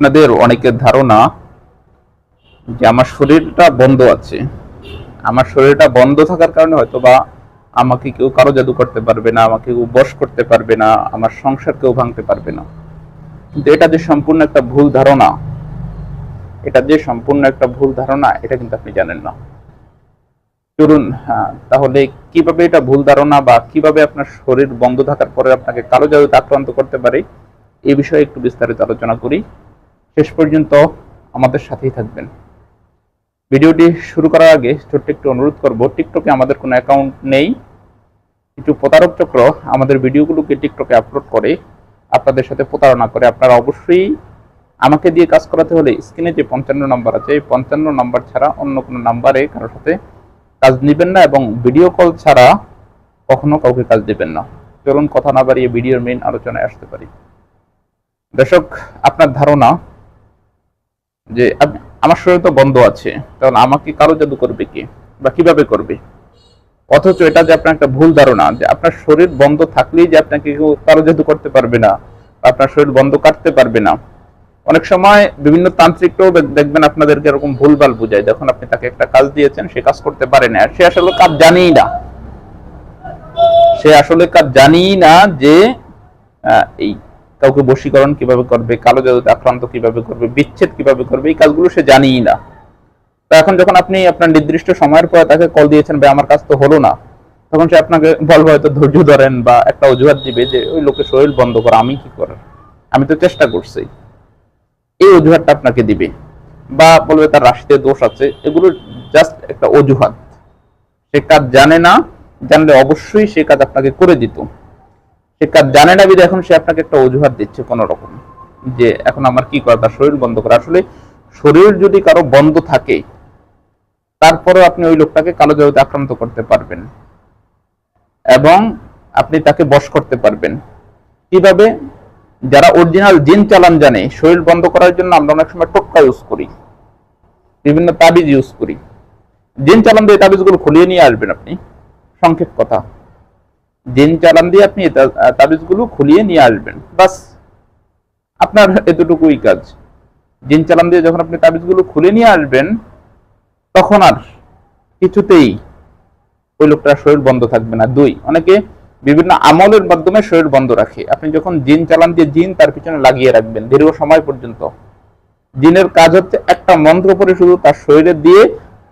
আপনাদের অনেকের ধারণা যে আমার শরীরটা বন্ধ আছে। আমার শরীরটা বন্ধ থাকার কারণে হয়তো বা আমাকে কেউ কারও জাদু করতে পারবে না আমাকে কেউ বশ করতে পারবে না আমার সংসার কেউ ভাঙতে পারবে না। কিন্তু এটা যে সম্পূর্ণ একটা ভুল ধারণা এটা যে সম্পূর্ণ একটা ভুল ধারণা এটা কিন্তু আপনি জানেন না। চলুন হ্যাঁ, তাহলে কীভাবে এটা ভুল ধারণা বা কীভাবে আপনার শরীর বন্ধ থাকার পরে আপনাকে কালো জাদুতে আক্রান্ত করতে পারে এই বিষয়ে একটু বিস্তারিত আলোচনা করি। শেষ পর্যন্ত আমাদের সাথেই থাকবেন। ভিডিওটি শুরু করার আগে ছোট্ট একটু অনুরোধ করব, টিকটকে আমাদের কোনো অ্যাকাউন্ট নেই। কিছু প্রতারক চক্র আমাদের ভিডিওগুলোকে টিকটকে আপলোড করে, আপনাদের সাথে প্রতারণা করে। আপনারা অবশ্যই আমাকে দিয়ে কাজ করাতে হলে স্ক্রিনে যে পঞ্চান্ন নাম্বার আছে, এই পঞ্চান্ন নাম্বার ছাড়া অন্য কোনো নাম্বারে কারোর সাথে কাজ নেবেন না এবং ভিডিও কল ছাড়া কখনো কাউকে কাজ দেবেন না। চলুন কথা না বাড়িয়ে ভিডিওর মেইন আলোচনায় আসতে পারি। দর্শক, আপনার ধারণা যে আমার শরীর তো বন্ধ আছে তাহলে আমাকে কারও জাদু করবে কি বা কীভাবে করবে? অথচ এটা যে আপনার একটা ভুল ধারণা, যে আপনার শরীর বন্ধ থাকলেই যে আপনাকে কেউ কারও জাদু করতে পারবে না আপনার শরীর বন্ধ কাটতে পারবে না। অনেক সময় বিভিন্ন তান্ত্রিকরাও দেখ- দেখবেন আপনাদেরকে এরকম ভুলভাল বুঝায়। যখন আপনি তাকে একটা কাজ দিয়েছেন, সে কাজ করতে পারে না। সে আসলে কাজ জানেই না। সে আসলে কাজ জানেই না যে এই কাউকে বশীকরণ কীভাবে করবে, কালো জাদুতে আক্রান্ত কীভাবে করবে, বিচ্ছেদ কীভাবে করবে, এই কাজগুলো সে জানেই না। তো এখন যখন আপনি আপনার নির্দিষ্ট সময়ের পরে তাকে কল দিয়েছেন, ভাই, আমার কাজ তো হলো না। তখন সে আপনাকে বলবে, হয়তো ধৈর্য ধরেন বা একটা অজুহাত দিবে যে, ওই লোকের শরীর বন্ধ করা, আমি কি করার? আমি তো চেষ্টা করছি। এই অজুহাতটা আপনাকে দিবে। বা বলবে, তার রাশিতে দোষ আছে। এগুলো জাস্ট একটা অজুহাত। সে কাজ জানে না, জানলে অবশ্যই সে কাজ আপনাকে করে দিত। সে কাজ জানে না বিধে এখন সে আপনাকে একটা অজুহাত দিচ্ছে কোন রকম যে এখন আমার কি করা, তার শরীর বন্ধ করা। আসলে শরীর যদি কারও বন্ধ থাকে তারপরে আপনি ওই লোকটাকে কালো জাদুতে আক্রান্ত করতে পারবেন এবং আপনি তাকে বশ করতে পারবেন। কীভাবে? যারা অরিজিনাল জিন চালান জানে, শরীর বন্ধ করার জন্য আমরা অনেক সময় টোক্কা ইউজ করি, বিভিন্ন তাবিজ ইউজ করি। জিন চালান দিয়ে তাবিজগুলো খুলিয়ে নিয়ে আসবেন আপনি। সংক্ষেপ কথা। জিন চালান দিয়ে আপনি তাবিজগুলো খুলিয়ে নিয়ে আসবেন। বাস, আপনার এতটুকুই কাজ। জিন চালান দিয়ে যখন আপনি তাবিজগুলো খুলে নিয়ে আসবেন, তখন আর কিছুতেই ওই লোকটার শরীর বন্ধ থাকবে না। দুই, অনেকে বিভিন্ন আমলের মাধ্যমে শরীর বন্ধ রাখে। আপনি যখন জিন চালান দিয়ে জিন তার পিছনে লাগিয়ে রাখবেন, দীর্ঘ সময় পর্যন্ত। জিনের কাজ হচ্ছে একটা মন্ত্র পরে শুধু তার শরীরে দিয়ে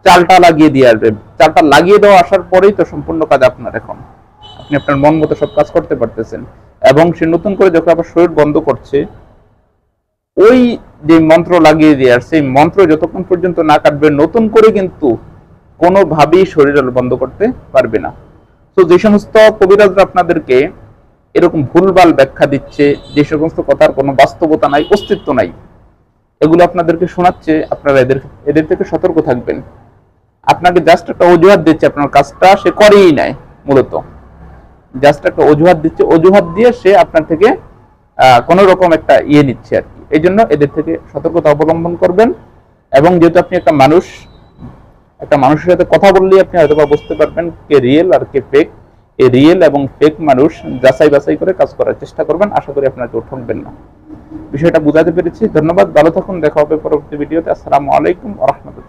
চালটা লাগিয়ে দিয়ে আসবে চালটা লাগিয়ে দেওয়া আসার পরেই তো সম্পূর্ণ কাজ আপনার এখন। আপনি আপনার মন মতো সব কাজ করতে পারতেছেন। এবং সে নতুন করে যখন আবার শরীর বন্ধ করছে, ওই যে মন্ত্র লাগিয়ে দেওয়ার সেই মন্ত্র যতক্ষণ পর্যন্ত না কাটবে, নতুন করে কিন্তু কোনোভাবেই শরীর বন্ধ করতে পারবে না। তো যে সমস্ত কবিরাজরা আপনাদেরকে এরকম ভুলভাল ব্যাখ্যা দিচ্ছে, যে সমস্ত কথার কোনো বাস্তবতা নাই, অস্তিত্ব নাই, এগুলো আপনাদেরকে শোনাচ্ছে, আপনারা এদের এদের থেকে সতর্ক থাকবেন। আপনাকে জাস্ট একটা অজুহাত দিচ্ছে, আপনার কাজটা সে করেই নাই, মূলত। জাস্ট একটা অজুহাত দিচ্ছে। অজুহাত দিয়ে সে আপনার থেকে কোনো রকম একটা ইয়ে নিচ্ছে আর কি। এই জন্য এদের থেকে সতর্কতা অবলম্বন করবেন। এবং যেহেতু আপনি একটা মানুষ, একটা মানুষের সাথে কথা বললেই আপনি হয়তো বুঝতে পারবেন কে রিয়েল আর কে ফেক এই রিয়েল এবং ফেক মানুষ যাচাই বাছাই করে কাজ করার চেষ্টা করবেন। আশা করি আপনার কেউ ঠকবেন না। বিষয়টা বুঝাতে পেরেছি। ধন্যবাদ। ভালো থাকুন। দেখা হবে পরবর্তী ভিডিওতে। আসসালামু আলাইকুম রহমতুল্লাহ।